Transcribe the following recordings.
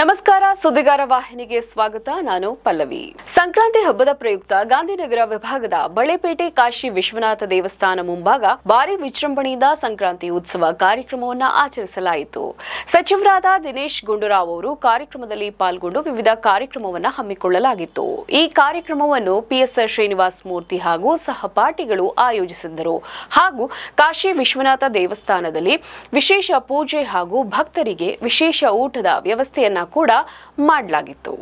ನಮಸ್ಕಾರ, ಸುದ್ದಿಗಾರ ವಾಹಿನಿಗೆ ಸ್ವಾಗತ. ನಾನು ಪಲ್ಲವಿ. ಸಂಕ್ರಾಂತಿ ಹಬ್ಬದ ಪ್ರಯುಕ್ತ ಗಾಂಧಿನಗರ ವಿಭಾಗದ ಬಳೆಪೇಟೆ ಕಾಶಿ ವಿಶ್ವನಾಥ ದೇವಸ್ಥಾನ ಮುಂಭಾಗ ಭಾರಿ ವಿಜೃಂಭಣೆಯಿಂದ ಸಂಕ್ರಾಂತಿ ಉತ್ಸವ ಕಾರ್ಯಕ್ರಮವನ್ನು ಆಚರಿಸಲಾಯಿತು. ಸಚಿವರಾದ ದಿನೇಶ್ ಗುಂಡೂರಾವ್ ಅವರು ಕಾರ್ಯಕ್ರಮದಲ್ಲಿ ಪಾಲ್ಗೊಂಡು ವಿವಿಧ ಕಾರ್ಯಕ್ರಮವನ್ನು ಹಮ್ಮಿಕೊಳ್ಳಲಾಗಿತ್ತು. ಈ ಕಾರ್ಯಕ್ರಮವನ್ನು ಪಿಎಸ್ ಶ್ರೀನಿವಾಸ್ ಮೂರ್ತಿ ಹಾಗೂ ಸಹಪಾಠಿಗಳು ಆಯೋಜಿಸಿದ್ದರು. ಹಾಗೂ ಕಾಶಿ ವಿಶ್ವನಾಥ ದೇವಸ್ಥಾನದಲ್ಲಿ ವಿಶೇಷ ಪೂಜೆ ಹಾಗೂ ಭಕ್ತರಿಗೆ ವಿಶೇಷ ಊಟದ ವ್ಯವಸ್ಥೆಯನ್ನ ಕೂಡ ಮಾಡಲಾಗಿತ್ತು.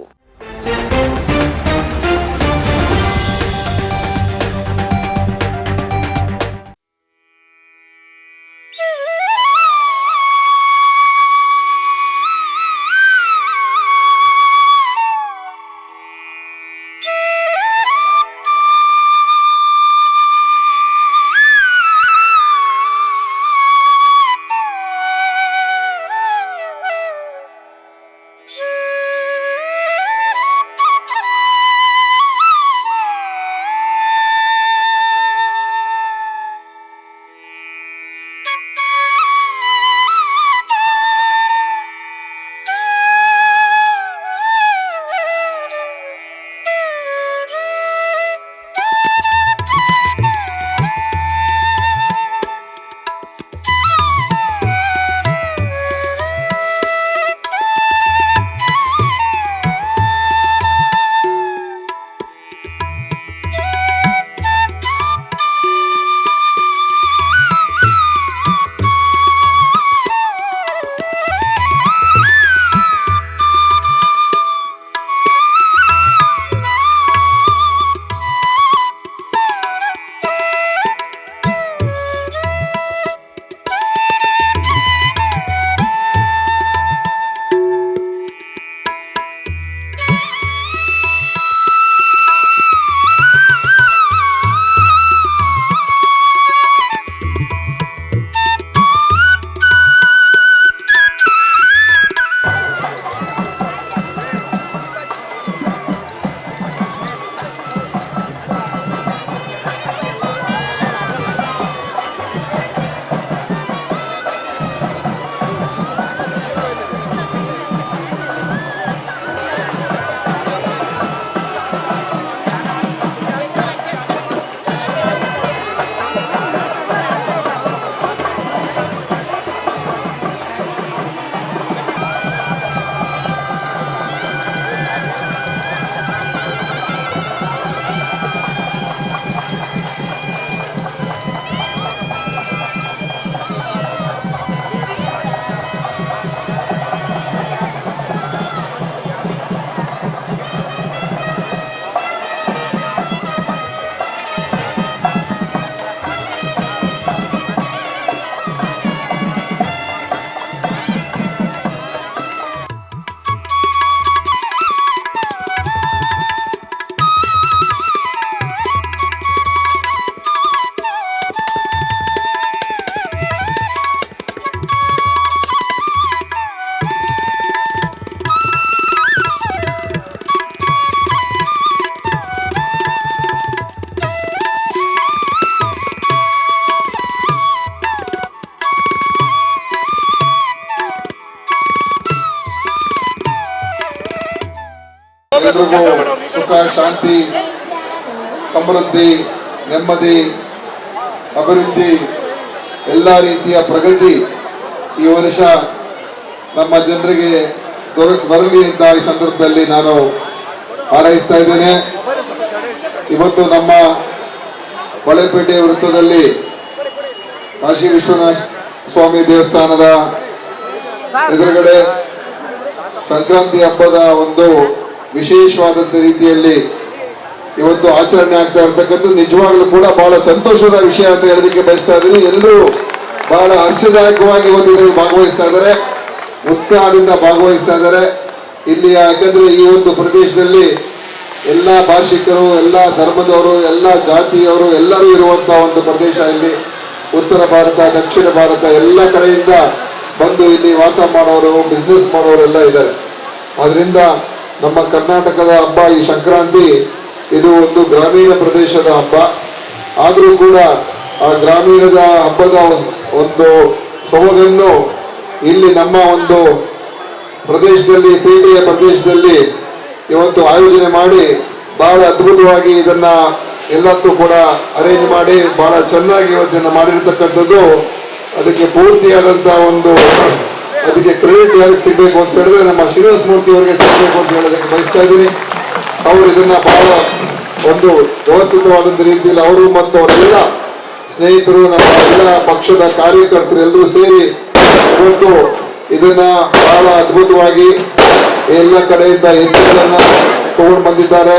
ಎಲ್ರಿಗೂ ಸುಖ, ಶಾಂತಿ, ಸಮೃದ್ಧಿ, ನೆಮ್ಮದಿ, ಅಭಿವೃದ್ಧಿ, ಎಲ್ಲ ರೀತಿಯ ಪ್ರಗತಿ ಈ ವರ್ಷ ನಮ್ಮ ಜನರಿಗೆ ದೊರಕಿಸ್ ಬರಲಿ ಅಂತ ಈ ಸಂದರ್ಭದಲ್ಲಿ ನಾನು ಹಾರೈಸ್ತಾ ಇದ್ದೇನೆ. ಇವತ್ತು ನಮ್ಮ ಹೊಳೆಪೇಟೆ ವೃತ್ತದಲ್ಲಿ ಕಾಶಿ ವಿಶ್ವನಾಥ ಸ್ವಾಮಿ ದೇವಸ್ಥಾನದ ಎದುರುಗಡೆ ಸಂಕ್ರಾಂತಿ ಹಬ್ಬದ ಒಂದು ವಿಶೇಷವಾದಂತ ರೀತಿಯಲ್ಲಿ ಇವತ್ತು ಆಚರಣೆ ಆಗ್ತಾ ಇರ್ತಕ್ಕಂಥದ್ದು ನಿಜವಾಗ್ಲೂ ಕೂಡ ಬಹಳ ಸಂತೋಷದ ವಿಷಯ ಅಂತ ಹೇಳೋದಕ್ಕೆ ಬಯಸ್ತಾ ಇದ್ದೀನಿ. ಎಲ್ಲರೂ ಬಹಳ ಹರ್ಷದಾಯಕವಾಗಿ ಇವತ್ತು ಇದರಲ್ಲಿ ಭಾಗವಹಿಸ್ತಾ ಇದ್ದಾರೆ. ಉತ್ಸಾಹದಿಂದ ಭಾಗವಹಿಸ್ತಾ ಇದ್ದಾರೆ. ಇಲ್ಲಿ ಯಾಕಂದ್ರೆ ಈ ಒಂದು ಪ್ರದೇಶದಲ್ಲಿ ಎಲ್ಲ ಭಾಷಿಕರು, ಎಲ್ಲ ಧರ್ಮದವರು, ಎಲ್ಲ ಜಾತಿಯವರು ಎಲ್ಲರೂ ಇರುವಂತಹ ಒಂದು ಪ್ರದೇಶ ಇಲ್ಲಿ. ಉತ್ತರ ಭಾರತ, ದಕ್ಷಿಣ ಭಾರತ ಎಲ್ಲ ಕಡೆಯಿಂದ ಬಂದು ಇಲ್ಲಿ ವಾಸ ಮಾಡೋರು ಬಿಸ್ನೆಸ್ ಮಾಡೋರು ಎಲ್ಲ ಇದ್ದಾರೆ. ಆದ್ರಿಂದ ನಮ್ಮ ಕರ್ನಾಟಕದ ಹಬ್ಬ ಈ ಸಂಕ್ರಾಂತಿ, ಇದು ಒಂದು ಗ್ರಾಮೀಣ ಪ್ರದೇಶದ ಹಬ್ಬ. ಆದರೂ ಕೂಡ ಆ ಗ್ರಾಮೀಣದ ಹಬ್ಬದ ಒಂದು ಸೊಬಗನ್ನು ಇಲ್ಲಿ ನಮ್ಮ ಒಂದು ಪ್ರದೇಶದಲ್ಲಿ, ಪೇಟೆಯ ಪ್ರದೇಶದಲ್ಲಿ ಇವತ್ತು ಆಯೋಜನೆ ಮಾಡಿ ಬಹಳ ಅದ್ಭುತವಾಗಿ ಇದನ್ನು ಎಲ್ಲಕ್ಕೂ ಕೂಡ ಅರೇಂಜ್ ಮಾಡಿ, ಬಹಳ ಚೆನ್ನಾಗಿ ಇವತ್ತನ್ನ ಮಾಡಿರ್ತಕ್ಕಂಥದ್ದು. ಅದಕ್ಕೆ ಪೂರ್ತಿಯಾದಂಥ ಒಂದು ಅದಕ್ಕೆ ಕ್ರೆಡಿಟ್ ಯಾರಿಗೆ ಸಿಗಬೇಕು ಅಂತ ಹೇಳಿದ್ರೆ ನಮ್ಮ ಶ್ರೀನಿವಾಸ ಮೂರ್ತಿ ಅವರಿಗೆ ಸಿಗಬೇಕು ಅಂತ ಹೇಳೋದಕ್ಕೆ ಬಯಸ್ತಾ ಇದ್ದೀನಿ. ಅವರು ಇದನ್ನ ಬಹಳ ಒಂದು ವ್ಯವಸ್ಥಿತವಾದಂತ ರೀತಿಯಲ್ಲಿ ಅವರು ಮತ್ತು ಅವರೆಲ್ಲ ಸ್ನೇಹಿತರು, ನಮ್ಮ ಎಲ್ಲ ಪಕ್ಷದ ಕಾರ್ಯಕರ್ತರು ಎಲ್ಲರೂ ಸೇರಿ ಇವತ್ತು ಇದನ್ನ ಬಹಳ ಅದ್ಭುತವಾಗಿ ಎಲ್ಲ ಕಡೆಯಿಂದ ಹೆಜ್ಜೆಗಳನ್ನ ತಗೊಂಡು ಬಂದಿದ್ದಾರೆ.